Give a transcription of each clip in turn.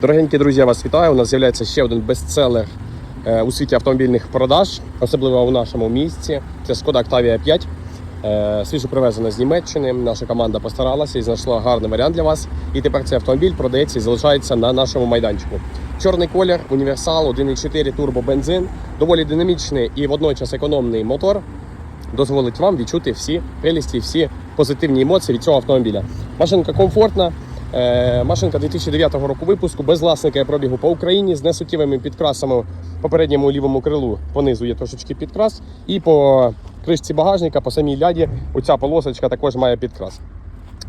Дорогенькі друзі, я вас вітаю. У нас з'являється ще один бестселер е, у світі автомобільних продаж, особливо у нашому місті. Це Skoda Octavia 5. Е, Свіжо привезена з Німеччини. Наша команда постаралася і знайшла гарний варіант для вас. І тепер цей автомобіль продається і залишається на нашому майданчику. Чорний колір, універсал, 1.4 турбобензин, доволі динамічний і водночас економний мотор дозволить вам відчути всі прелісті, всі позитивні емоції від цього автомобіля. Машинка комфортна. Е, машинка 2009 року випуску, без власника і пробігу по Україні з несуттєвими підкрасами по передньому лівому крилу понизу є трошечки підкрас. І по кришці багажника, по самій ляді, оця полосочка також має підкрас.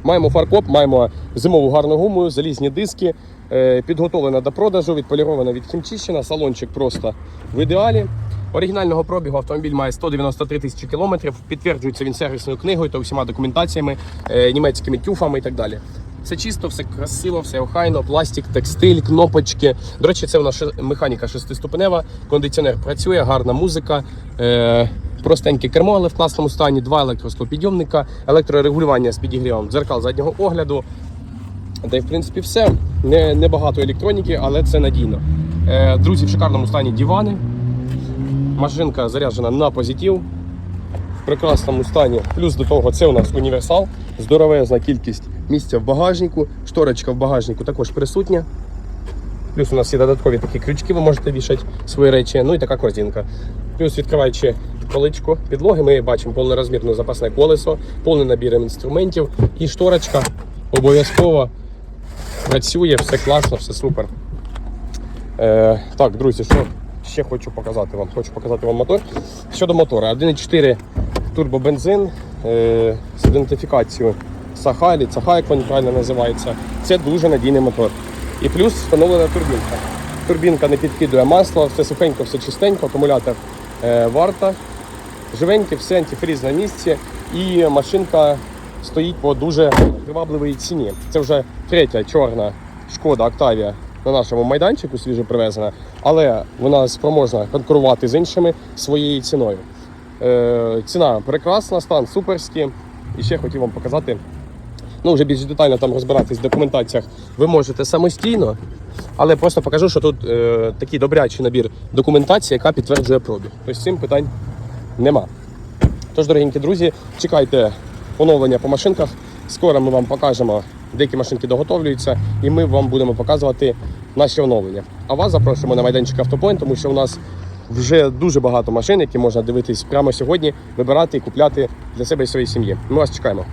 Маємо фаркоп, маємо зимову гарну гуму, залізні диски, е, підготовлена до продажу, відполірована, відхімчищена, салончик просто в ідеалі. Оригінального пробігу автомобіль має 193 тисячі кілометрів. Підтверджується він сервісною книгою та усіма документаціями, е, німецькими тюфами і так далі. Все чисто, все красиво, все охайно, пластик, текстиль, кнопочки. До речі, це у нас механіка шестиступенева, кондиціонер працює, гарна музика. Е- Простеньке кермо, але в класному стані, два електросклопідйомника, електрорегулювання з підігрівом дзеркал заднього огляду. Та й в принципі все. Не, не електроніки, але це надійно. Е, друзі, в шикарному стані дивани. Машинка заряджена на позитив. В прекрасному стані. Плюс до того, це у нас універсал. Здоровезна кількість місця в багажнику. Шторочка в багажнику також присутня. Плюс у нас є додаткові такі крючки, ви можете вішати свої речі. Ну і така корзинка. Плюс відкриваючи поличку підлоги, ми бачимо повнорозмірне запасне колесо, повний набір інструментів і шторочка обов'язково працює, все класно, все супер. Е, так, друзі, що ще хочу показати вам? Хочу показати вам мотор. Щодо мотора, 1.4 турбобензин е, з ідентифікацією Сахалі, Саха, як він правильно називається. Це дуже надійний мотор. І плюс встановлена турбінка. Турбінка не підкидує масло, все сухенько, все чистенько, акумулятор е, варта. Живеньке, все антифріз на місці. І машинка стоїть по дуже привабливій ціні. Це вже третя чорна шкода Octavia на нашому майданчику свіжо привезена, але вона спроможна конкурувати з іншими своєю ціною. Е, ціна прекрасна, стан суперський. І ще хотів вам показати. Ну, вже більш детально там розбиратись в документаціях ви можете самостійно, але просто покажу, що тут е, такий добрячий набір документації, яка підтверджує пробіг. Тобто цим питань нема. Тож, дорогенькі друзі, чекайте оновлення по машинках. Скоро ми вам покажемо, деякі машинки доготовлюються, і ми вам будемо показувати наші оновлення. А вас запрошуємо на майданчик Автопоінт, тому що у нас вже дуже багато машин, які можна дивитись прямо сьогодні, вибирати і купляти для себе і своєї сім'ї. Ми вас чекаємо.